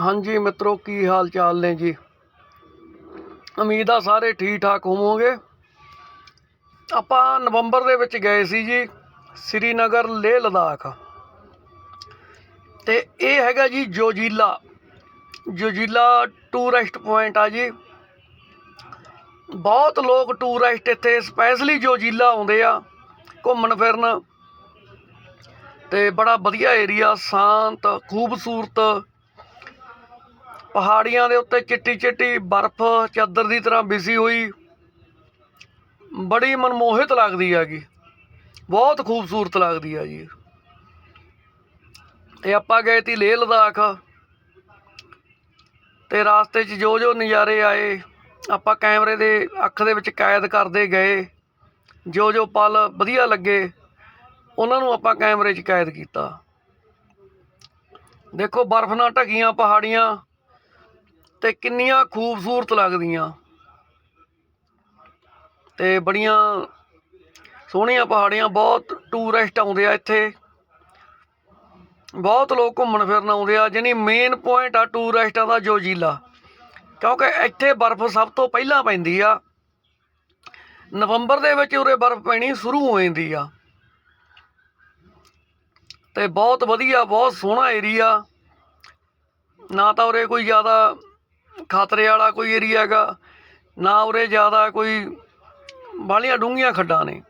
ਹਾਂਜੀ ਮਿੱਤਰੋ, ਕੀ ਹਾਲ ਚਾਲ ਨੇ ਜੀ? ਉਮੀਦ ਆ ਸਾਰੇ ਠੀਕ ਠਾਕ ਹੋਵੋਗੇ। ਆਪਾਂ ਨਵੰਬਰ ਦੇ ਵਿੱਚ ਗਏ ਸੀ ਜੀ, ਸ੍ਰੀਨਗਰ ਲੇਹ ਲਦਾਖ। ਤੇ ਇਹ ਹੈਗਾ ਜੀ ਜੋਜੀਲਾ। ਜੋਜੀਲਾ ਟੂਰਿਸਟ ਪੁਆਇੰਟ ਆ ਜੀ। ਬਹੁਤ ਲੋਕ ਟੂਰਿਸਟ ਇੱਥੇ, ਸਪੈਸ਼ਲੀ ਜੋਜੀਲਾ ਆਉਂਦੇ ਆ, ਘੁੰਮਣ ਫਿਰਨ। ਤੇ ਬੜਾ ਵਧੀਆ ਏਰੀਆ, ਸ਼ਾਂਤ, ਖੂਬਸੂਰਤ ਪਹਾੜੀਆਂ ਦੇ ਉੱਤੇ ਚਿੱਟੀ ਚਿੱਟੀ ਬਰਫ਼ ਚਾਦਰ ਦੀ ਤਰ੍ਹਾਂ ਵਿਸੀ ਹੋਈ। ਬੜੀ ਮਨਮੋਹਿਤ ਲੱਗਦੀ ਹੈਗੀ। ਬਹੁਤ ਖੂਬਸੂਰਤ ਲੱਗਦੀ ਹੈ ਜੀ। ਤੇ ਆਪਾਂ ਗਏ ਤੀ ਲੇਹ ਲਦਾਖ। ਤੇ ਰਾਸਤੇ 'ਚ ਜੋ ਜੋ ਨਜ਼ਾਰੇ ਆਏ, ਆਪਾਂ ਕੈਮਰੇ ਦੇ ਅੱਖ ਦੇ ਵਿੱਚ ਕੈਦ ਕਰਦੇ ਗਏ। ਜੋ ਜੋ ਪਲ ਵਧੀਆ ਲੱਗੇ, ਉਹਨਾਂ ਨੂੰ ਆਪਾਂ ਕੈਮਰੇ 'ਚ ਕੈਦ ਕੀਤਾ। ਦੇਖੋ ਬਰਫ਼ ਨਾਲ ਢਕੀਆਂ ਪਹਾੜੀਆਂ। ਤੇ ਕਿੰਨੀਆਂ ਖੂਬਸੂਰਤ ਲੱਗਦੀਆਂ। ਤੇ ਬੜੀਆਂ ਸੋਹਣੀਆਂ ਪਹਾੜੀਆਂ, ਬਹੁਤ ਟੂਰਿਸਟ ਆਉਂਦੇ ਆ ਇੱਥੇ। ਬਹੁਤ ਲੋਕ ਘੁੰਮਣ ਫਿਰਨ ਆਉਂਦੇ ਆ, ਜਾਣੀ ਮੇਨ ਪੁਆਇੰਟ ਆ ਟੂਰਿਸਟਾਂ ਦਾ ਜੋਜੀਲਾ। ਕਿਉਂਕਿ ਇੱਥੇ ਬਰਫ਼ ਸਭ ਤੋਂ ਪਹਿਲਾਂ ਪੈਂਦੀ ਆ। ਨਵੰਬਰ ਦੇ ਵਿੱਚ ਉਰੇ ਬਰਫ਼ ਪੈਣੀ ਸ਼ੁਰੂ ਹੋ ਜਾਂਦੀ ਆ। ਤੇ ਬਹੁਤ ਵਧੀਆ, ਬਹੁਤ ਸੋਹਣਾ ਏਰੀਆ ਨਾ ਤਾਂ ਉਰੇ ਕੋਈ ਜ਼ਿਆਦਾ ਖਤਰੇ ਵਾਲਾ ਕੋਈ ਏਰੀਆ ਹੈਗਾ ਨਾ ਉਰੇ ਜ਼ਿਆਦਾ ਕੋਈ ਬਾਹਲੀਆਂ ਡੂੰਘੀਆਂ ਖੱਡਾਂ ਨੇ।